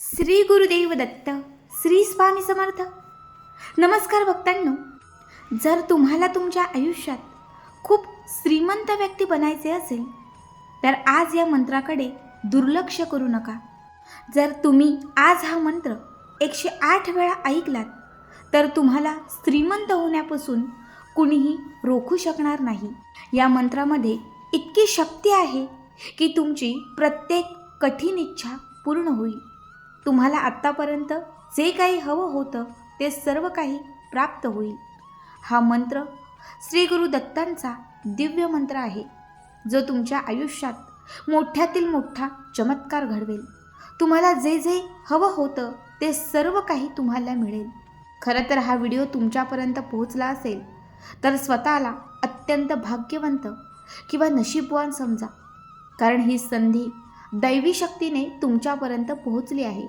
श्री गुरुदेव दत्त श्री स्वामी समर्थ. नमस्कार भक्तांनो. जर तुम्हाला तुमच्या आयुष्यात खूप श्रीमंत व्यक्ती बनायचे असेल तर आज या मंत्राकडे दुर्लक्ष करू नका. जर तुम्ही आज हा मंत्र एकशे आठ वेळा ऐकलात तर तुम्हाला श्रीमंत होण्यापासून कुणीही रोखू शकणार नाही. या मंत्रामध्ये इतकी शक्ती आहे की तुमची प्रत्येक कठीण इच्छा पूर्ण होईल. तुम्हाला आत्तापर्यंत जे काही हवं होतं ते सर्व काही प्राप्त होईल. हा मंत्र श्री गुरु दत्तांचा दिव्य मंत्र आहे जो तुमच्या आयुष्यात मोठ्यातील मोठा चमत्कार घडवेल. तुम्हाला जे जे हवं होतं ते सर्व काही तुम्हाला मिळेल. खरं तर हा व्हिडिओ तुमच्यापर्यंत पोहोचला असेल तर स्वतःला अत्यंत भाग्यवंत किंवा नशीबवान समजा. कारण ही संधी दैवी शक्तीने तुमच्यापर्यंत पोहोचली आहे.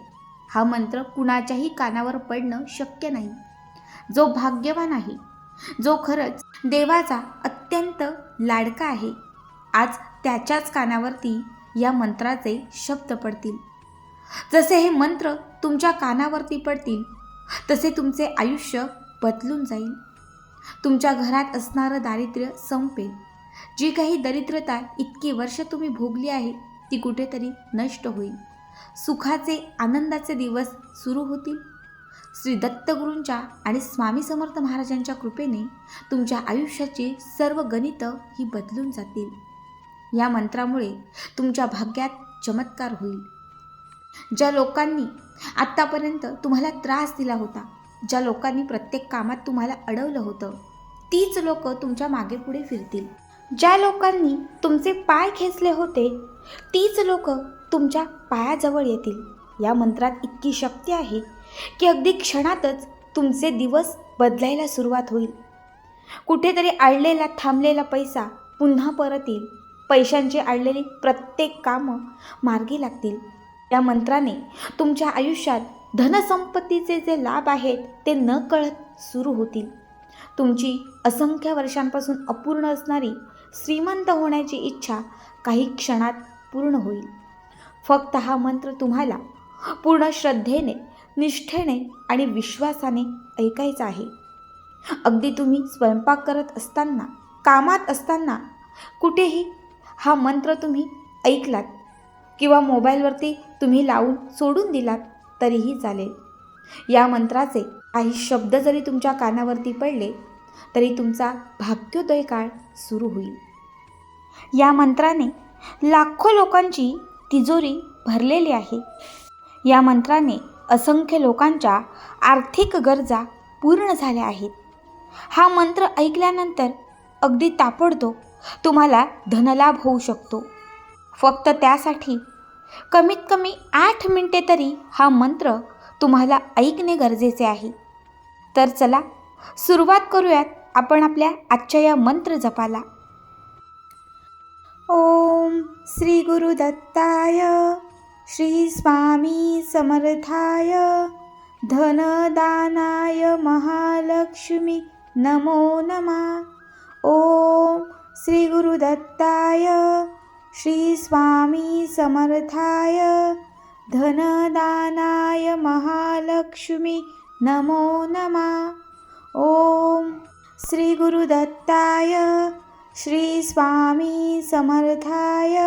हा मंत्र कुणाच्याही कानावर पडणं शक्य नाही. जो भाग्यवान आहे जो खरंच देवाचा अत्यंत लाडका आहे आज त्याच्याच कानावरती या मंत्राचे शब्द पडतील. जसे हे मंत्र तुमच्या कानावरती पडतील तसे तुमचे आयुष्य बदलून जाईल. तुमच्या घरात असणारं दारिद्र्य संपेल. जी काही दरिद्रता इतकी वर्ष तुम्ही भोगली आहे ती कुठेतरी नष्ट होईल. सुखाचे आनंदाचे दिवस सुरू होतील. श्री दत्तगुरूंच्या आणि स्वामी समर्थ महाराजांच्या कृपेने तुमच्या आयुष्याची सर्व गणितं ही बदलून जातील. या मंत्रामुळे तुमच्या भाग्यात चमत्कार होईल. ज्या लोकांनी आत्तापर्यंत तुम्हाला त्रास दिला होता ज्या लोकांनी प्रत्येक कामात तुम्हाला अडवलं होतं तीच लोक तुमच्या मागे पुढे फिरतील. ज्या लोकांनी तुमचे पाय खेचले होते तीच लोक तुमच्या पायाजवळ येतील. या मंत्रात इतकी शक्ती आहे की अगदी क्षणातच तुमचे दिवस बदलायला सुरुवात होईल. कुठेतरी अडलेला थांबलेला पैसा पुन्हा परत येईल पैशांची अडलेली प्रत्येक कामं मार्गी लागतील. या मंत्राने तुमच्या आयुष्यात धनसंपत्तीचे जे लाभ आहेत ते न कळत सुरू होतील. तुमची असंख्य वर्षांपासून अपूर्ण असणारी श्रीमंत होण्याची इच्छा काही क्षणात पूर्ण होईल. फक्त हा मंत्र तुम्हाला पूर्ण श्रद्धेने निष्ठेने आणि विश्वासाने ऐकायचा आहे. अगदी तुम्ही स्वयंपाक करत असताना कामात असताना कुठेही हा मंत्र तुम्ही ऐकलात किंवा मोबाईलवरती तुम्ही लावून सोडून दिलात तरीही चालेल. या मंत्राचे काही शब्द जरी तुमच्या कानावरती पडले तरी तुमचा भाग्योदय काळ सुरू होईल. या मंत्राने लाखो लोकांची तिजोरी भरलेली आहे. या मंत्राने असंख्य लोकांच्या आर्थिक गरजा पूर्ण झाल्या आहेत. हा मंत्र ऐकल्यानंतर अगदी तापडतो तुम्हाला धनलाभ होऊ शकतो. फक्त त्यासाठी कमीत कमी आठ मिनटे तरी हा मंत्र तुम्हाला ऐकणे गरजेचे आहे. तर चला सुरुवात करूयात आपण आपल्या आजच्या या मंत्र जपाला. ओम श्री गुरुदत्ताय श्री स्वामी समर्थाय धनदानाय महालक्ष्मी नमो नमः. ओम श्री गुरुदत्ताय श्री स्वामी समर्थाय धनदानाय महालक्ष्मी नमो नमः. ओम श्री गुरुदत्ताय श्री स्वामी समर्थाय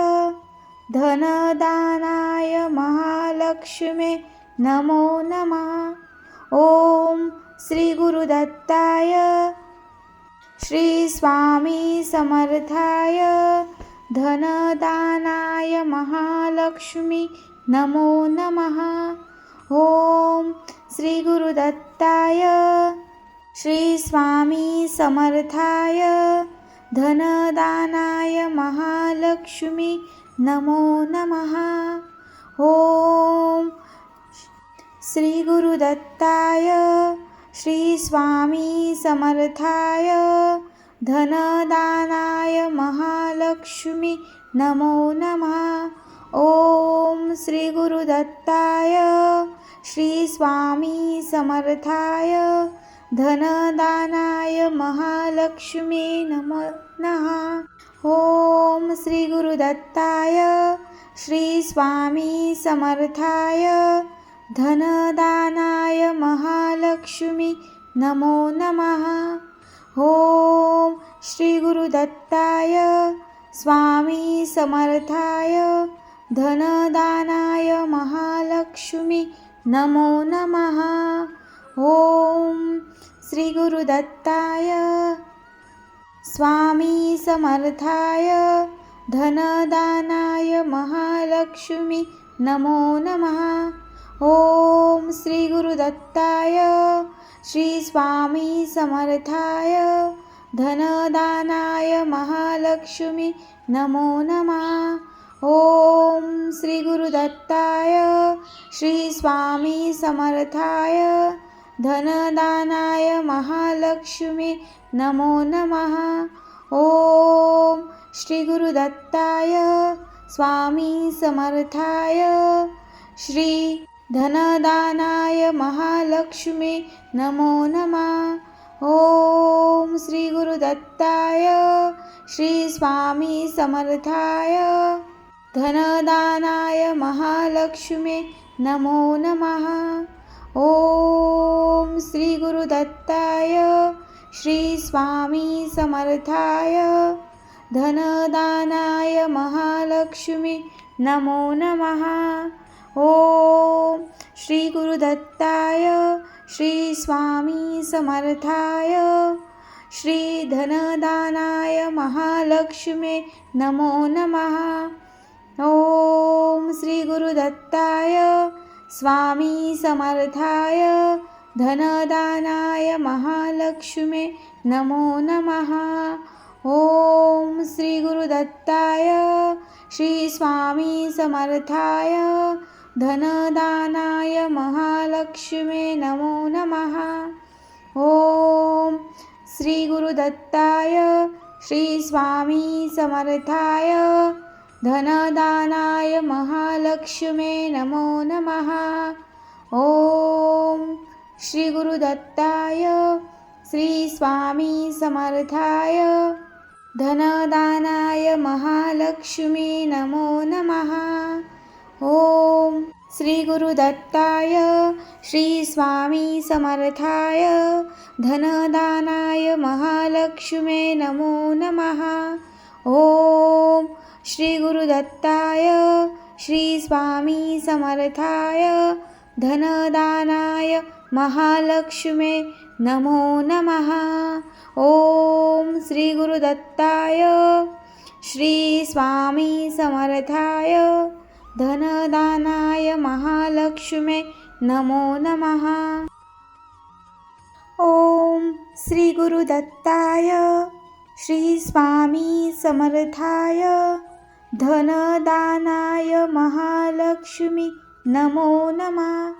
धनदानाय महालक्ष्मे नमो नमः. ओम श्री गुरुदत्ताय श्री स्वामी समर्थाय धनदानाय महालक्ष्मी नमो नमः. ॐ श्रीगुरुदत्ताय श्री स्वामी समर्थाय धनदानाय महालक्ष्मी नमो नमः. ॐ श्री गुरुदत्ताय श्री स्वामी समर्थाय धनदानाय महालक्ष्मी नमो नमः. ॐ श्री गुरुदत्ताय श्री स्वामी समर्थाय धनदानाय महालक्ष्मी नमो नमः ॐ श्रीगुरुदत्ताय श्रीस्वामी समर्थाय। धनदानाय महालक्ष्मी नमो नमः ॐ श्रीगुरुदत्ताय स्वामी समर्थाय। धनदानाय महालक्ष्मी नमो नमः ॐ श्रीगुरुदत्ताय। स्वामी समर्थाय। धनदानाय महालक्ष्मी। नमो नमः। ॐ श्रीगुरुदत्ताय। श्री स्वामी समर्थाय। धनदानाय महालक्ष्मी। नमो नमः। ॐ श्रीगुरुदत्ताय। श्री स्वामी समर्थाय। धनदानाय महालक्ष्मी नमो नमः। ॐ श्रीगुरुदत्ताय स्वामी समर्थाय। श्री धनदानाय महालक्ष्मी नमो नमः। ॐ श्रीगुरुदत्ताय श्री स्वामी समर्थाय। धनदानाय महालक्ष्मी नमो नमः। ॐ श्रीगुरुदत्ताय श्री स्वामी समर्थाय धनदानाय महालक्ष्मी नमो नमः. ॐ श्रीगुरुदत्ताय श्री स्वामी समर्थाय श्री धनदानाय महालक्ष्मी नमो नमः. ॐ श्रीगुरुदत्ताय स्वामी समर्थाय धनदानाय महालक्ष्मे नमो नमः। ॐ श्रीगुरुदत्ताय श्री स्वामी समर्थाय धनदानाय महालक्ष्मे नमो नमः। ॐ श्रीगुरुदत्ताय श्री स्वामी समर्थाय धनदानाय महालक्ष्मे नमो नमः। ॐ श्रीगुरुदत्ताय श्रीस्वामी समर्थाय। धनदानाय महालक्ष्मी नमो नमः। ॐ श्रीगुरुदत्ताय श्रीस्वामी समर्थाय। धनदानाय महालक्ष्मी नमो नमः। ॐ श्रीगुरुदत्ताय श्री स्वामी समर्थाय धनदानाय महालक्ष्मे नमो नमः। ॐ श्रीगुरुदत्ताय श्री स्वामी समर्थाय धनदानाय महालक्ष्मे नमो नमः। ॐ श्रीगुरुदत्ताय श्री स्वामी समर्थाय। धनदानाय महालक्ष्मी नमो नमः.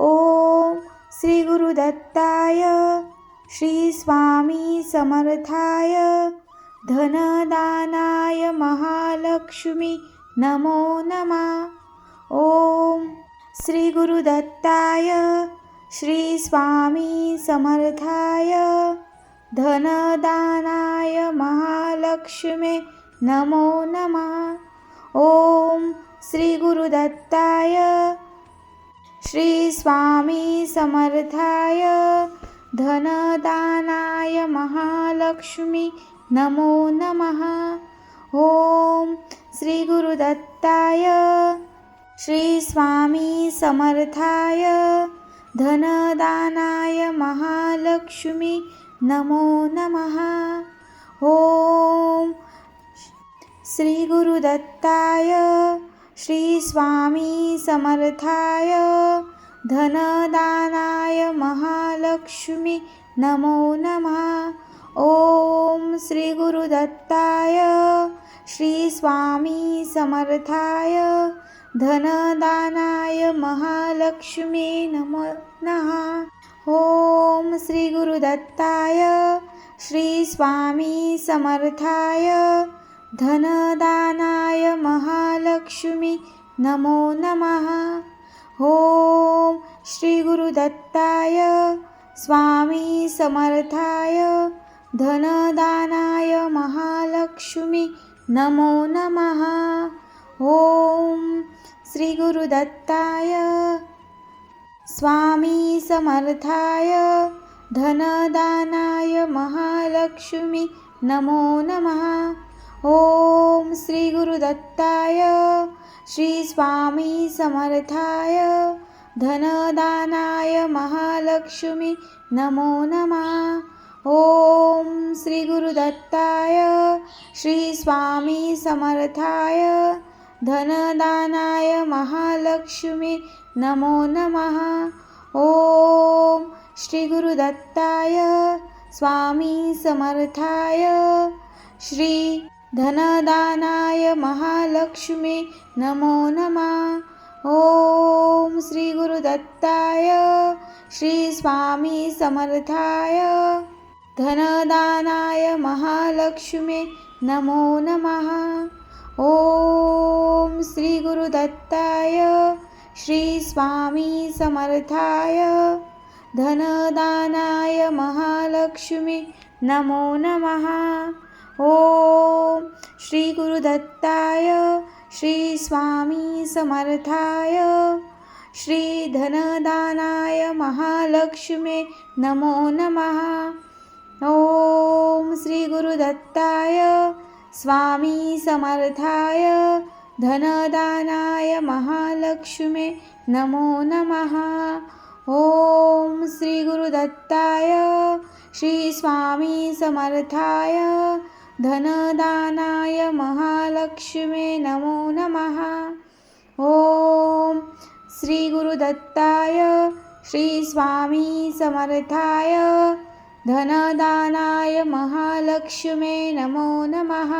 ॐ श्रीगुरुदत्ताय श्री स्वामी समर्थाय धनदानाय महालक्ष्मी नमो नमः. ॐ श्रीगुरुदत्ताय श्री स्वामी समर्थाय धनदानाय महालक्ष्मी नमो नमः. ॐ श्रीगुरुदत्ताय श्री स्वामी समर्थाय धनदानाय महालक्ष्मी नमो नमः. ॐ श्रीगुरुदत्ताय श्रीस्वामी समर्थाय धनदानाय महालक्ष्मी नमो नमः. ॐ श्रीगुरुदत्ताय श्री स्वामी समर्थाय धनदानाय महालक्ष्मी नमो नमः। ॐ श्रीगुरुदत्ताय श्री स्वामी समर्थाय धनदानाय महालक्ष्मी नमो नः ॐ श्रीगुरुदत्ताय श्री स्वामी समर्थाय धनदानाय महालक्ष्मी नमो नमः। ॐ श्रीगुरुदत्ताय स्वामी समर्थाय धनदानाय महालक्ष्मी नमो नमः। ॐ श्रीगुरुदत्ताय स्वामी समर्थाय धनदानाय महालक्ष्मी नमो नमः। ॐ श्री गुरुदत्ताय श्री स्वामी समर्थाय धनदानाय महालक्ष्मी नमो नमः. ॐ श्री गुरुदत्ताय श्री स्वामी समर्थाय धनदानाय महालक्ष्मी नमो नमः. ॐ श्री गुरुदत्ताय स्वामी समर्थाय श्री धनदानाय महालक्ष्मी नमो नमः। ॐ श्रीगुरुदत्ताय श्रीस्वामी श्री स्वामी समर्थाय। धनदानाय महालक्ष्मी नमो नमः। ॐ श्रीगुरुदत्ताय श्रीस्वामी समर्थाय। धनदानाय महालक्ष्मी नमो नमः। ॐ श्री गुरुदत्ताय श्री स्वामी समर्थाय श्री धनदानाय महालक्ष्मे नमो नमः। ॐ श्री गुरुदत्ताय स्वामी समर्थाय धनदानाय महालक्ष्मे नमो नमः। ॐ श्री गुरुदत्ताय श्री स्वामी समर्थाय धनदानाय महालक्ष्मे नमो नमः। ॐ श्रीगुरुदत्ताय श्रीस्वामी समर्थाय। धनदानाय महालक्ष्मे नमो नमः।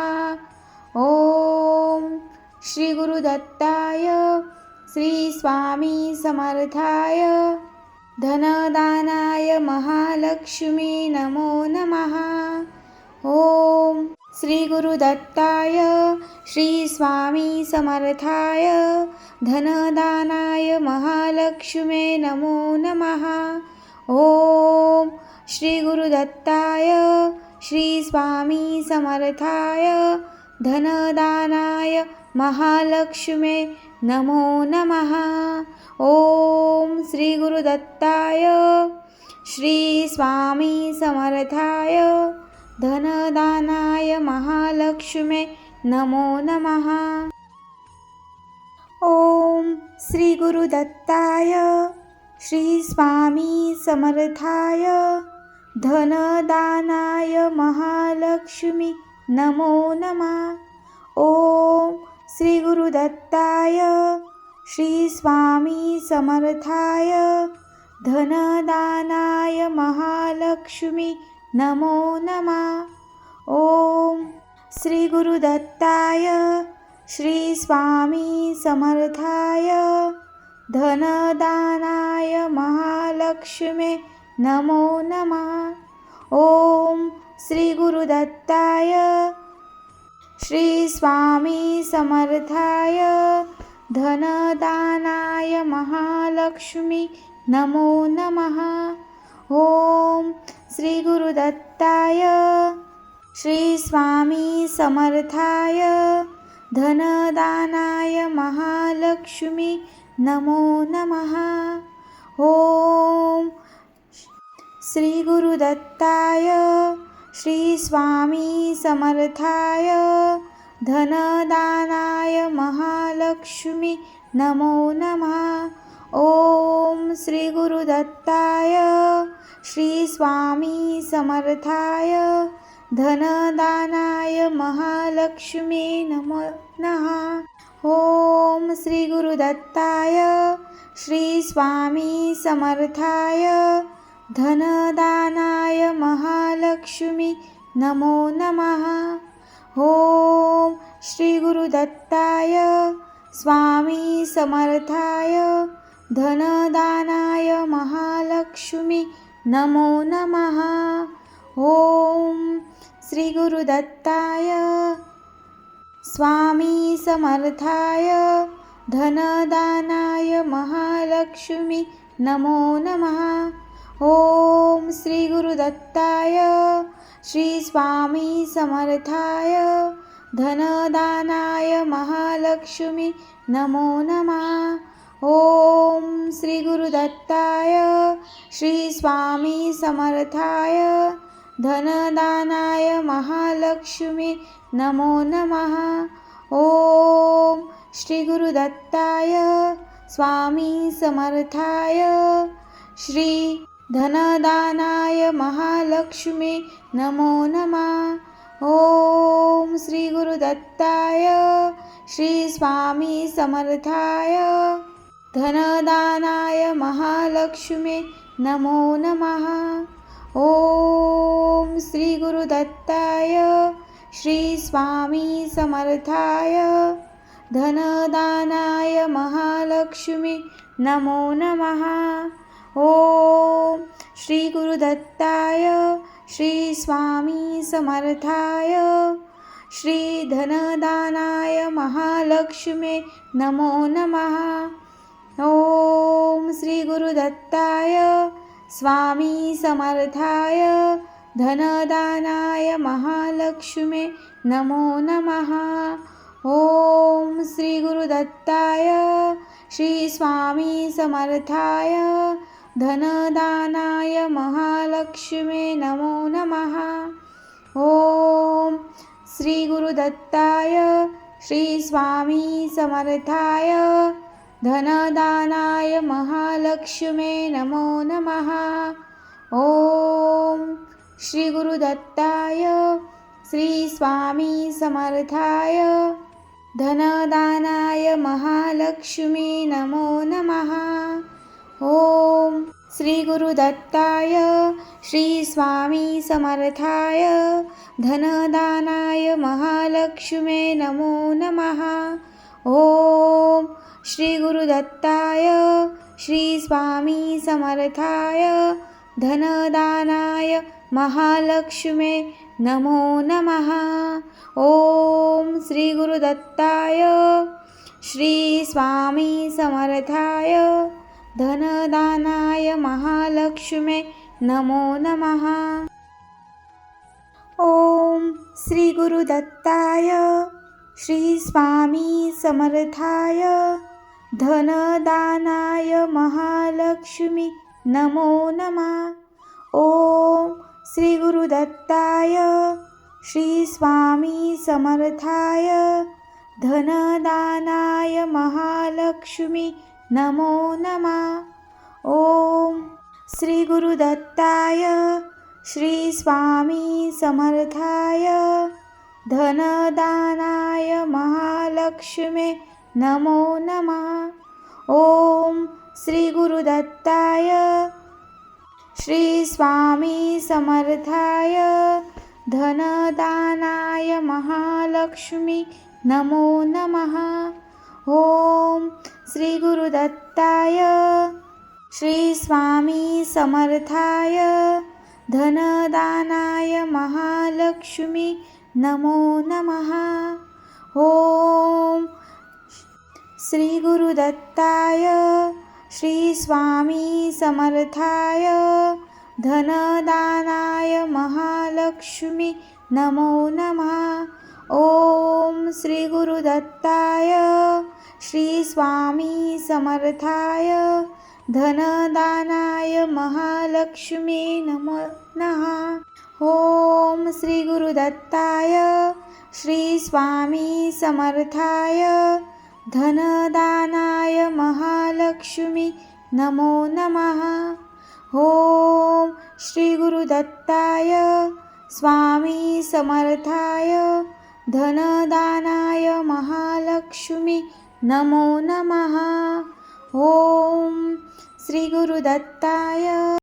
ॐ श्रीगुरुदत्ताय श्रीस्वामी समर्थाय। धनदानाय महालक्ष्मी नमो नमः। ॐ श्री श्रीस्वामी श्री स्वामी समर्थाय धनदानाय महालक्ष्मे नमो नमः। ॐ श्री श्रीस्वामी श्री स्वामी समर्थाय धनदानाय महालक्ष्मे नमो नमः। ॐ श्री गुरुदत्ताय श्री स्वामी समर्थाय धनदानाय महालक्ष्मी नमो नमः। ॐ श्रीगुरुदत्ताय श्रीस्वामी समर्थाय धनदानाय महालक्ष्मी नमो नमः। ॐ श्रीगुरुदत्ताय श्रीस्वामी श्री स्वामी समर्थाय धनदानाय महालक्ष्मी नमो नमः। ॐ श्री गुरुदत्ताय श्री स्वामी समर्थाय धनदानाय महालक्ष्मी नमो नमः। ॐ श्री गुरुदत्ताय श्री स्वामी समर्थाय धनदानाय महालक्ष्मी नमो नमः। ॐ श्री गुरुदत्ताय श्री स्वामी समर्थाय धनदानाय महालक्ष्मी नमो नमः। ॐ श्री गुरुदत्ताय श्री स्वामी समर्थाय धनदानाय महालक्ष्मी नमो नमः। ॐ श्री गुरुदत्ताय श्री स्वामी समर्थाय धनदानाय महालक्ष्मी नमो नः ॐ श्री गुरुदत्ताय श्री स्वामी समर्थाय धनदानाय महालक्ष्मी नमो नमः. ॐ श्री गुरुदत्ताय स्वामी समर्थाय धनदानाय महालक्ष्मी नमो नमः। ॐ श्रीगुरुदत्ताय स्वामी समर्थाय धनदानाय महालक्ष्मी नमो नमः। ॐ श्रीगुरुदत्ताय श्रीस्वामी समर्थाय धनदानाय महालक्ष्मी नमो नमः। ओम श्री गुरुदत्ताय श्री स्वामी समर्थाय धनदानाय महालक्ष्मी नमो नमः. ओम श्री गुरुदत्ताय स्वामी समर्थाय श्री धनदानाय महालक्ष्मी नमो नमः. ओम श्री गुरुदत्ताय श्री स्वामी समर्थाय धनदानाय महालक्ष्मी नमो नमः। ॐ श्रीगुरुदत्ताय श्रीस्वामी समर्थाय। धनदानाय महालक्ष्मी नमो नमः। ॐ श्रीगुरुदत्ताय श्रीस्वामी समर्थाय। श्री धनदानाय महालक्ष्मी नमो नमः। ॐ श्रीगुरुदत्ताय स्वामी समर्थाय धनदानाय महालक्ष्मी नमो नमः। ॐ श्रीगुरुदत्ताय श्रीस्वामी श्री स्वामी समर्थाय धनदानाय महालक्ष्मे नमो नमः। ॐ श्रीगुरुदत्ताय श्रीस्वामी समर्थाय धनदानाय महालक्ष्मे नमो नमः। ॐ श्रीगुरुदत्ताय श्रीस्वामी समर्थाय। धनदानाय महालक्ष्मी नमो नमः। ॐ श्रीगुरुदत्ताय श्रीस्वामी समर्थाय। धनदानाय महालक्ष्मे नमो नमः। ॐ श्री गुरुदत्ताय श्री स्वामी समर्थाय धनदानाय महालक्ष्मे नमो नमः। ॐ श्री गुरुदत्ताय श्री स्वामी समर्थाय धनदानाय महालक्ष्मे नमो नमः। ॐ श्री गुरुदत्ताय श्री स्वामी समर्थाय धनदानाय महालक्ष्मी नमो नमः. ओम श्री गुरुदत्ताय श्री स्वामी समर्थाय धनदानाय महालक्ष्मी नमो नमः. ओम श्री गुरुदत्ताय श्री स्वामी समर्थाय धनदानाय महालक्ष्मी नमो नमः. ॐ श्रीगुरुदत्ताय श्रीस्वामी समर्थाय. धनदानाय महालक्ष्मी. नमो नमः. ॐ श्रीगुरुदत्ताय श्रीस्वामी समर्थाय. धनदानाय महालक्ष्मी. नमो नमः. ॐ श्री गुरुदत्ताय श्री स्वामी समर्थाय धनदानाय महालक्ष्मी नमो नमः। ओम श्री गुरुदत्ताय श्री स्वामी समर्थाय धनदानाय महालक्ष्मी नमो नः ओम श्री गुरुदत्ताय श्री स्वामी समर्थाय धनदानाय महालक्ष्मी नमो नमः। ॐ श्रीगुरुदत्ताय स्वामी समर्थाय धनदानाय महालक्ष्मी नमो नमः। ॐ श्रीगुरुदत्ताय